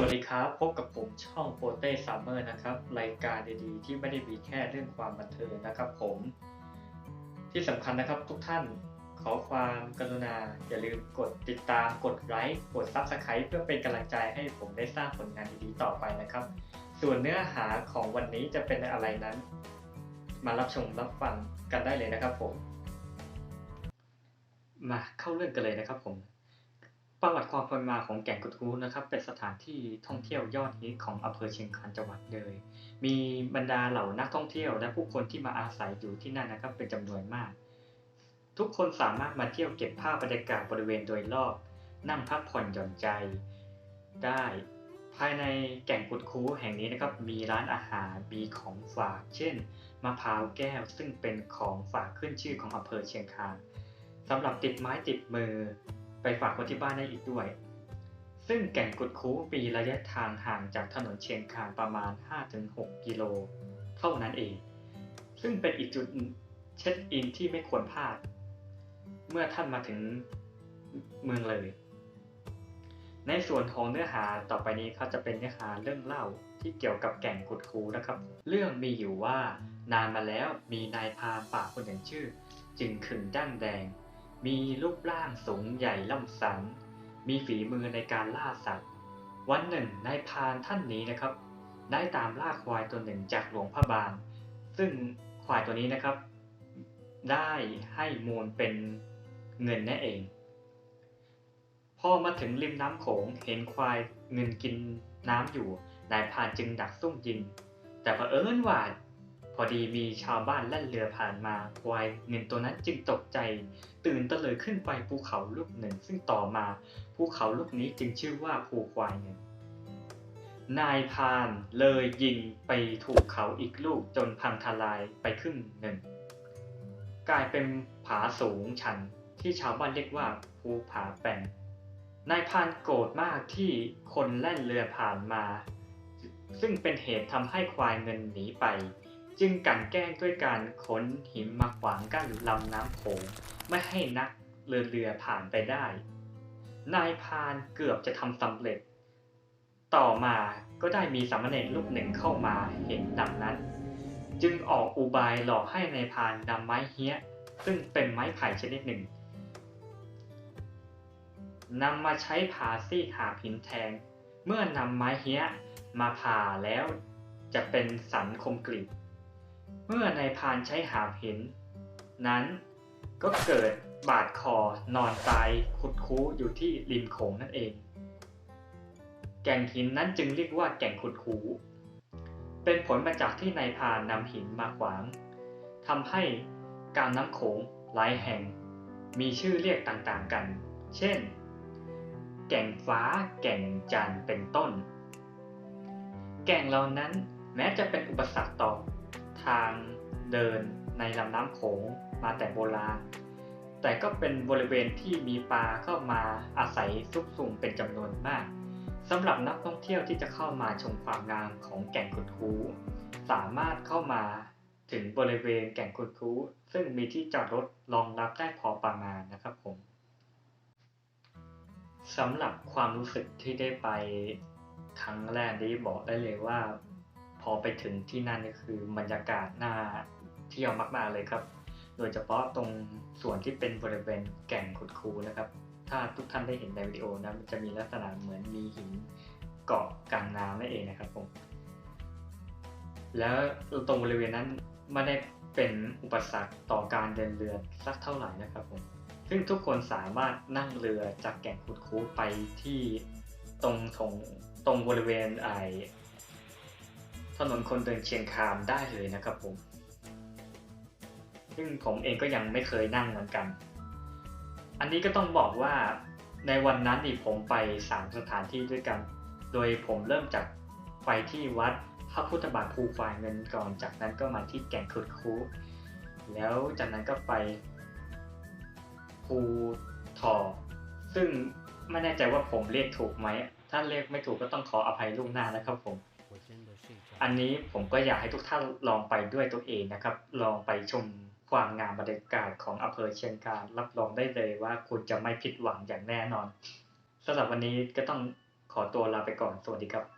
วัสดีครับพบกับผมช่องโปเต้ซัมเมอร์นะครับ รายการดีๆ ที่ไม่ได้มีแค่เรื่องความบันเทิงนะครับผม ที่สำคัญนะครับทุกท่านขอความกรุณา อย่าลืมกดติดตามกดไลค์กดซับสไคร b ์เพื่อเป็นกำลังใจให้ผมได้สร้างผลงานดีๆต่อไปนะครับ ส่วนเนื้อหาของวันนี้จะเป็นอะไรนั้น มารับชมรับฟังกันได้เลยนะครับผม มาเข้าเรื่องกันเลยนะครับผม ประวัติความเป็นมาของแก่งกุดคูนะครับ เป็นสถานที่ท่องเที่ยวยอดฮิตของอำเภอเชียงคานจังหวัดเลย มีบรรดาเหล่านักท่องเที่ยว และผู้คนที่มาอาศัยอยู่ที่นั่นนะครับ เป็นจำนวนมาก ทุกคนสามารถมาเที่ยวเก็บภาพบรรยากาศบริเวณโดยรอบ นั่งพักผ่อนหย่อนใจได้ ภายในแก่งกุดคูแห่งนี้นะครับ มีร้านอาหารมีของฝาก เช่นมะพร้าวแก้ว ซึ่งเป็นของฝากขึ้นชื่อของอำเภอเชียงคานสำหรับติดไม้ติดมือ ไปฝากคนที่บ้านได้อีกด้วย ซึ่งแก่งกุดคูมีระยะทางห่างจากถนนเชียงคานประมาณ 5-6 กิโล เท่านั้นเอง ซึ่งเป็นอีกจุดเช็คอินที่ไม่ควรพลาด เมื่อท่านมาถึงเมืองเลย ในส่วนของเนื้อหาต่อไปนี้เขาจะเป็นเนื้อหาเรื่องเล่าที่เกี่ยวกับแก่งกุดคูนะครับ เรื่องมีอยู่ว่านานมาแล้วมีนายพาป่าคนหนึ่งชื่อ จึงขึงดั้งแดง มีรูปร่างสูงใหญ่ล่ำสัน มีฝีมือในการล่าสัตว์ วันหนึ่งนายพานท่านนี้นะครับ ได้ตามล่าควายตัวหนึ่งจากหลวงพระบาง ซึ่งควายตัวนี้นะครับ ได้ให้มูลเป็นเงินนั่นเอง พอมาถึงริมน้ำโขงเห็นควายเงินกินน้ำอยู่นายพานจึงดักซุ่มยิง แต่เผอิญว่า พอดีมีชาวบ้านแล่นเรือผ่านมาควายเงินตัวนั้นจึงตกใจ ตื่นตะเลยขึ้นไปภูเขาลูกหนึ่ง ซึ่งต่อมาภูเขาลูกนี้จึงชื่อว่าภูควายเงินนายพานเลยยิงไปถูกเขาอีกลูกจนพังทลายไปครึ่งหนึ่ง กลายเป็นผาสูงชันที่ชาวบ้านเรียกว่าภูผาแปงนายพานโกรธมากที่คนแล่นเรือผ่านมา ซึ่งเป็นเหตุทำให้ควายเงินหนีไป จึงกลั่นแกล้งด้วยการขนหินมาขวางกั้นลำน้ำโขงไม่ให้นักเรือเรือผ่านไปได้ นายพานเกือบจะทำสำเร็จ ต่อมาก็ได้มีสามเณรรูปหนึ่งเข้ามาเห็นดังนั้น จึงออกอุบายหลอกให้นายพานนำไม้เฮี้ย ซึ่งเป็นไม้ไผ่ชนิดหนึ่งนำมาใช้ผ่าซี่หาหินแทง เมื่อนำไม้เฮี้ยมาผ่าแล้วจะเป็นสันคมกรีบ เมื่อนายพานใช้หาหินนั้นก็เกิดบาดคอนอนตายคุดคู้อยู่ที่ริมโขงนั่นเอง แก่งหินนั้นจึงเรียกว่าแก่งขุดคูเป็นผลมาจากที่นายพานนำหินมาขวางทำให้การน้ำโขงหลายแห่ง มีชื่อเรียกต่างๆกัน เช่น แก่งฟ้า แก่งจันเป็นต้น แก่งเหล่านั้นแม้จะเป็นอุปสรรคต่อ เดินในลำน้ำโขงมาแต่โบราณ แต่ก็เป็นบริเวณที่มีปลาเข้ามาอาศัยซุกซุ่มเป็นจำนวนมากสำหรับนักท่องเที่ยวที่จะเข้ามาชมความงามของแก่งคุดคูสามารถเข้ามาถึงบริเวณแก่งคุดคูซึ่งมีที่จอดรถรองรับได้พอประมาณนะครับผมสำหรับความรู้สึกที่ได้ไปครั้งแรกนี้บอกได้เลยว่า พอไปถึงที่นั่นก็คือบรรยากาศน่าเที่ยวมาก ๆเลยครับ โดยเฉพาะตรงส่วนที่เป็นบริเวณแก่งขุดคูนะครับ ถ้าทุกท่านได้เห็นในวิดีโอนะมันจะมีลักษณะเหมือนมีหินเกาะกลางน้ำนั่นเองนะครับผมแล้วตรงบริเวณนั้นไม่ได้เป็นอุปสรรคต่อการเดินเรือสักเท่าไหร่นะครับผมซึ่งทุกคนสามารถนั่งเรือจากแก่งขุดคูไปที่ตรงถงตรงบริเวณไอ ถนนคนเดินเชียงคานได้เลยนะครับผม ซึ่งผมเองก็ยังไม่เคยนั่งเหมือนกัน อันนี้ก็ต้องบอกว่าในวันนั้นนี่ผมไปสามสถานที่ด้วยกัน โดยผมเริ่มจากไปที่วัดพระพุทธบาทภูฝ่ายเงินก่อน จากนั้นก็มาที่แก่งขุดคูแล้วจากนั้นก็ไปภูทอ ซึ่งไม่แน่ใจว่าผมเรียกถูกไหม ถ้าเรียกไม่ถูกก็ต้องขออภัยล่วงหน้านะครับผม อันนี้ผมก็อยากให้ทุกท่านลองไปด้วยตัวเองนะครับ ลองไปชมความงามบรรยากาศของอำเภอเชียงคานรับรองได้เลยว่าคุณจะไม่ผิดหวังอย่างแน่นอนสำหรับวันนี้ก็ต้องขอตัวลาไปก่อนสวัสดีครับ